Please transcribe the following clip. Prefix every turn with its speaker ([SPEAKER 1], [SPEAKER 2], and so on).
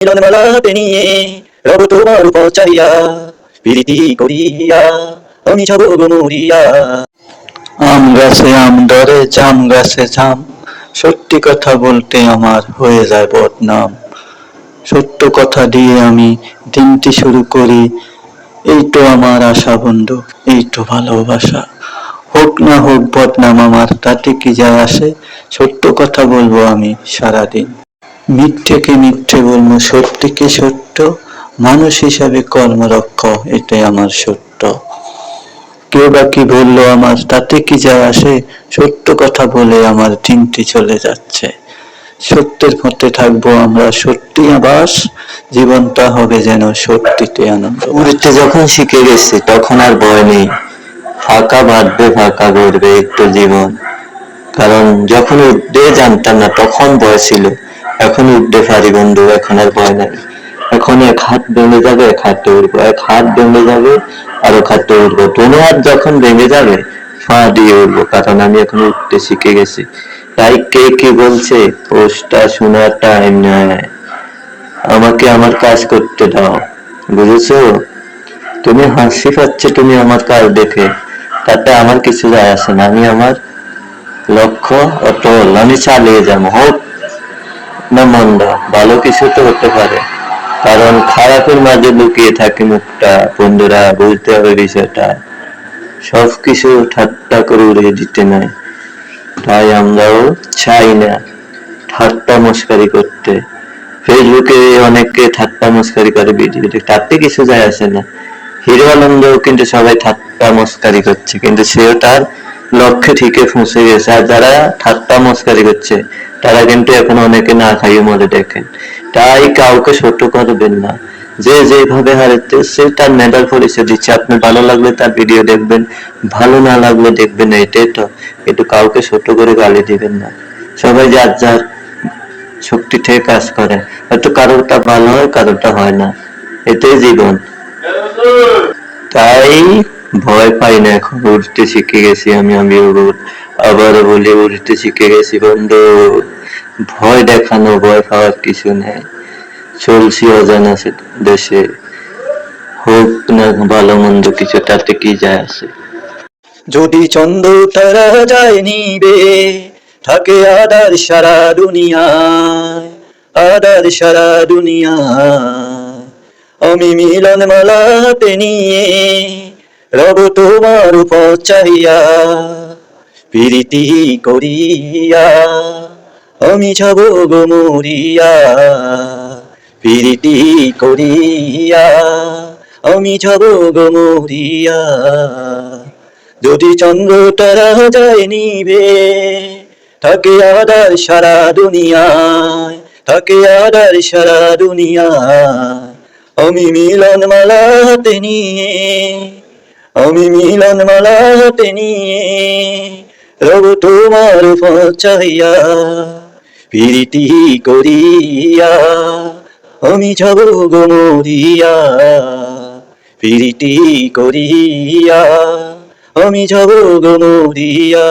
[SPEAKER 1] মিলন নিয়ে রব তোমার উপর চাইয়া প্রীতি করিয়া আমি যাব মরিয়া
[SPEAKER 2] আম গাছে আম ধরে, জাম গাছে জাম, সত্যি কথা বলতে আমার হয়ে যায় বদনাম। সত্য কথা দিয়ে আমি দিনটি শুরু করি, এই তো আমার আশা বন্ধু, এই তো ভালোবাসা। হোক না হোক বদনাম আমার, তাতে কি যায় আসে? সত্য কথা বলব আমি সারাদিন। মিথ্যেকে মিথ্যে বলব, সত্যিকে সত্য, মানুষ হিসাবে কর্মরক্ষ, এটাই আমার সত্য। কেউ বা কি বলল আমার, তাতে কি যায় আসে, সত্য কথা বলে আমার দিনটি চলে যাচ্ছে। সত্যের পথে থাকব আমরা, সত্যি আবাস জীবনটা হবে যেন সত্যিতে আনন্দ। উড়তে যখন শিখে গেছি, তখন আর ভয় নেই। ফাঁকা বাঁধবে, ফাঁকা গড়বে একটু জীবন। কারণ যখন উঠতে জানতাম না, তখন ভয় ছিল। এখন উঠতে পারি, বন্ধু, এখন আর ভয় নাই। এখন এক হাত ভেঙে যাবে, এক হাতে উঠবো এক হাত ভেঙে যাবে আর এক হাতে উঠবো দোনো হাত যখন ভেঙে যাবে, পা দিয়ে উঠবো, কারণ আমি এখন উঠতে শিখে গেছি। তাই কে কি বলছে, পোস্টটা শোনার টাইম নেয় আমাকে আমার কাজ করতে দাও, বুঝেছ? তুমি হাসি পাচ্ছে তুমি আমার কাজ দেখে, তাতে আমার কিছু যায় আসে না। আমি আমার লক্ষ্য অটল, আমি চালিয়ে যাব। হোক না মন্দ, ভালো কিছু তো হতে পারে। কারণ খারাপের মাঝে লুকিয়ে থাকে মুখটা। বন্ধুরা, বুঝতে হবে বিষয়টা। সব কিছু ঠাট্টা করে উড়িয়ে দিতে নাই। তাই আমরাও চাই না ঠাট্টা মস্কারি করতে। ফেসবুকে অনেকে ঠাট্টা মস্কারি করে ভিডিও তাতে কিছু যায় আসে না। হিরো আনন্দ কিন্তু সবাই ঠাট্টা মস্কারি করছে, কিন্তু সেও তার লক্ষ্যে ঠিকই পৌঁছে গেছে। আর যারা ঠাট্টা মস্কারি করছে, তারা কিন্তু এখন অনেকে না খাইয়ে মরে দেখেন। তাই কাউকে ছোট করবেন না। যে যেভাবে হারাচ্ছে তার মেডাল পরিচয় দিচ্ছে। আপনি ভালো লাগলে তার ভিডিও দেখবেন, ভালো না লাগলে দেখবেন এটাই তো। একটু কাউকে ছোট করে গালি দিবেন না। সবাই যার যার শক্তি থেকে কাজ করে। হয়তো কারোরটা ভালো হয়, কারোরটা হয় না। এটাই জীবন। তাই ভয় পাই না, এখন উঠতে শিখে গেছি আমি আমি আবার বলি, উঠতে শিখে গেছি বন্ধু। ভয় দেখানো, ভয় পাওয়ার কিছু নেই। চলছি অজানা দেশে। হোক না ভালো মন্দ কিছু, তাতে কি যায় আসে
[SPEAKER 1] যদি চন্দ্র তারা যায় নিবে, থাকে আদার সারা দুনিয়ায় আদার সারা দুনিয়ায়। আমি মিলন মালাতে নিয়ে রব তোমার উপর চাইয়া প্রীতি করিয়া, আমি যাব গো মরিয়া। প্রীতি করিয়া, আমি যাব গো মরিয়া। যদি চন্দ্র তারা যায় নিবে, থাকে আদার সারা দুনিয়ায়, থাকে আদার সারা দুনিয়ায়। আমি মিলন মালাতে নিয়ে আমি মিলন মালাতে নিয়ে রব তোমার পচাইয়া প্রীতি করিয়া আমি যাব গো মরিয়া। প্রীতি করিয়া আমি যাব গো মরিয়া।